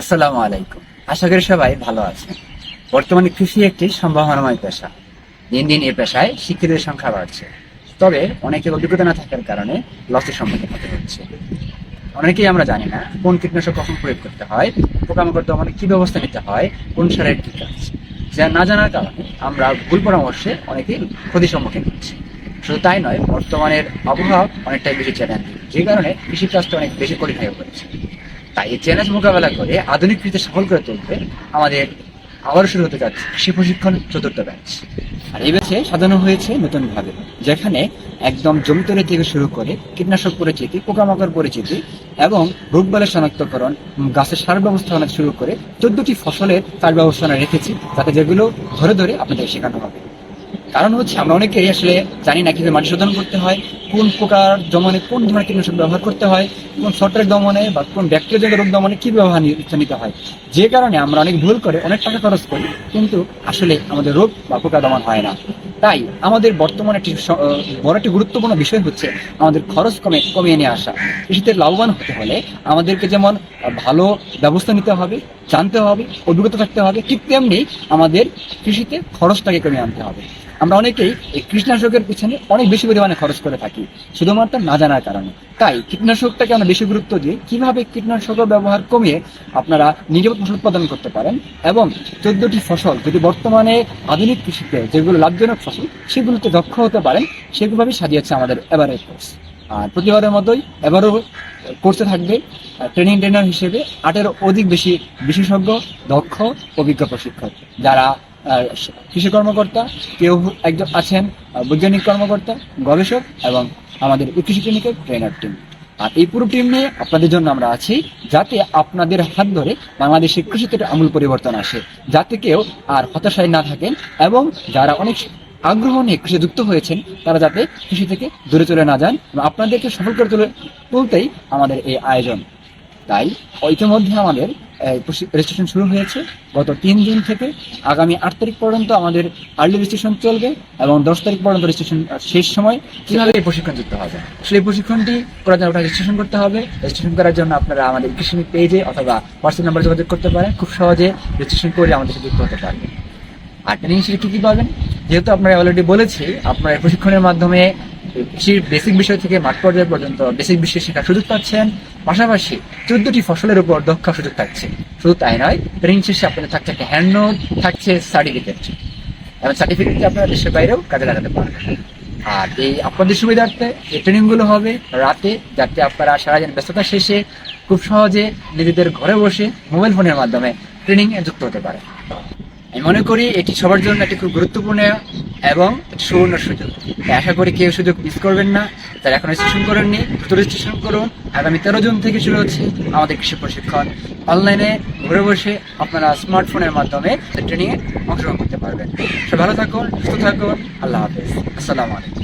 আসসালামু আলাইকুম। আশা করি সবাই ভালো আছেন। বর্তমানে কৃষি একটি সম্ভাবনাময় পেশা। দিন দিন এই পেশায় শিক্ষিতের সংখ্যা বাড়ছে। তবে অনেকের অভিজ্ঞতা না থাকার কারণে লসের সম্মুখীন হতে হচ্ছে। অনেকেই আমরা জানি না কোন কীটনাশক কখন প্রয়োগ করতে হয়, পোকামাকড় দমনে কি ব্যবস্থা নিতে হয়, কোন সারের কি কাজ। যা না জানার কারণে আমরা ভুল পরামর্শে অনেকেই ক্ষতির সম্মুখীন হচ্ছি। শুধু তাই নয়, বর্তমানের আবহাওয়া অনেকটাই বেশি চ্যালেঞ্জ যে কারণে কৃষিকাজটা অনেক বেশি কঠিন হয়ে পড়েছে। তাই এই চ্যালেঞ্জ মোকাবেলা করে আধুনিক কৃষিতে সফল করে তুলতে আমাদের আবার শুরু হতে যাচ্ছে কৃষি প্রশিক্ষণ চতুর্থ ব্যাচ। আর এই ব্যাচে সাজানো হয়েছে নতুন ভাবে যেখানে একদম জমি তৈরি থেকে শুরু করে কীটনাশক পরিচিতি, পোকামাকড় পরিচিতি এবং রোগবালের শনাক্তকরণ গাছের সার ব্যবস্থাপনা শুরু করে চোদ্দটি ফসলের সার ব্যবস্থাপনা রেখেছি, যাতে যেগুলো ধরে ধরে আপনাদের শেখানো হবে। কারণ হচ্ছে আমরা অনেকেই আসলে জানি না কীভাবে মাটি শোধন করতে হয় কোন প্রকার দমনে কোন ধরনের কীটনাশক ব্যবহার করতে হয়, কোন ছত্রাক দমনে বা কোন ব্যাকটেরিয়া রোগ দমনে কি ব্যবহার নিতে হয়। যে কারণে আমরা অনেক ভুল করে, অনেক টাকা খরচ করি, কিন্তু আসলে আমাদের রোগ বা পোকা দমন হয় না। তাই আমাদের বর্তমানে একটি বড় একটি গুরুত্বপূর্ণ বিষয় হচ্ছে আমাদের খরচ কমে কমিয়ে নিয়ে আসা। কৃষিতে লাভবান হতে হলে আমাদেরকে যেমন ভালো ব্যবস্থা নিতে হবে, জানতে হবে, অভিজ্ঞতা থাকতে হবে, ঠিক তেমনি আমাদের কৃষিতে খরচটাকে কমিয়ে আনতে হবে। আমরা অনেকেই এই কীটনাশকের পিছনে অনেক বেশি পরিমাণে খরচ করে থাকি। শুধুমাত্র না জানার কারণে। তাই কীটনাশকটাকে আমরা বেশি গুরুত্ব দিই? কীভাবে কীটনাশকের ব্যবহার কমিয়ে আপনারা নিজে ফসল উৎপাদন করতে পারেন? এবং চোদ্দটি ফসল যদি বর্তমানে আধুনিক কৃষিতে যেগুলো লাভজনক ফসল, সেগুলোতে দক্ষ হতে পারেন, সেগুলোভাবেই সাজিয়েছে আমাদের এবারের কোর্স আর প্রতিবারের মতোই এবারও করতে থাকবে ট্রেনিং ট্রেনার হিসেবে আটেরও অধিক বেশি বিশেষজ্ঞ, দক্ষ, অভিজ্ঞ প্রশিক্ষক, যারা কৃষি কর্মকর্তা, কেউ একজন আছেন বৈজ্ঞানিক কর্মকর্তা, গবেষক এবং আমাদের কৃষি ক্লিনিকের ট্রেনার টিম আর এই পুরো টিম নিয়ে আপনাদের জন্য আমরা আছি, যাতে আপনাদের হাত ধরে বাংলাদেশের কৃষিতে আমূল পরিবর্তন আসে, যাতে কেউ আর হতাশায় না থাকেন এবং যারা অনেক আগ্রহ নিয়ে কৃষি যুক্ত হয়েছেন, তারা যাতে কৃষি থেকে দূরে চলে না যান। এবং আপনাদেরকে সফল করে তুলে তুলতেই আমাদের এই আয়োজন। তাই ইতিমধ্যে আমাদের রেজিস্ট্রেশন শুরু হয়েছে। গত তিন দিন থেকে আগামী আট তারিখ পর্যন্ত আমাদের আর্লি রেজিস্ট্রেশন চলবে এবং দশ তারিখ পর্যন্ত রেজিস্ট্রেশন শেষ সময় কীভাবে এই প্রশিক্ষণ যুক্ত হবে? এই প্রশিক্ষণটি করার জন্য রেজিস্ট্রেশন করতে হবে। রেজিস্ট্রেশন করার জন্য আপনারা আমাদের কৃষি পেজে অথবা হোয়াটসঅ্যাপ নাম্বার যোগাযোগ করতে পারেন। খুব সহজে রেজিস্ট্রেশন করে আমাদের সাথে যুক্ত হতে পারবেন। আর ট্রেনিং হিসেবে কি কি পাবেন? যেহেতু আপনারা অলরেডি বলেছি, আপনারা প্রশিক্ষণের মাধ্যমে বেসিক বিষয় থেকে মাঠ পর্যায় পর্যন্ত বেসিক বিষয় শেখার সুযোগ পাচ্ছেন। পাশাপাশি চোদ্দটি ফসলের উপর দক্ষ সুযোগ থাকছে। শুধু তাই নয় ট্রেনিং শেষে আপনাদের থাকছে একটা হ্যান্ড নোট থাকছে সার্টিফিকেট এবং সার্টিফিকেটটি আপনারা দেশের বাইরেও কাজে লাগাতে পারবেন। আর এই আপনাদের সুবিধার্থে এই ট্রেনিংগুলো হবে রাতে, যাতে আপনারা সারাদিন ব্যস্ততা শেষে খুব সহজে নিজেদের ঘরে বসে মোবাইল ফোনের মাধ্যমে ট্রেনিং এ যুক্ত হতে পারে আমি মনে করি এটি সবার জন্য একটি খুব গুরুত্বপূর্ণ এবং সুবর্ণ সুযোগ। আশা করি কেউ সুযোগ মিস করবেন না। তারা এখন রেজিস্ট্রেশন করেননি। দ্রুত রেজিস্ট্রেশন করুন। আগামী তেরো জুন থেকে শুরু হচ্ছে আমাদের কৃষি প্রশিক্ষণ। অনলাইনে ঘুরে বসে আপনারা স্মার্টফোনের মাধ্যমে ট্রেনিংয়ে অংশগ্রহণ করতে পারবেন। সে ভালো থাকুন, সুস্থ থাকুন। আল্লাহ হাফেজ। আসসালামু আলাইকুম।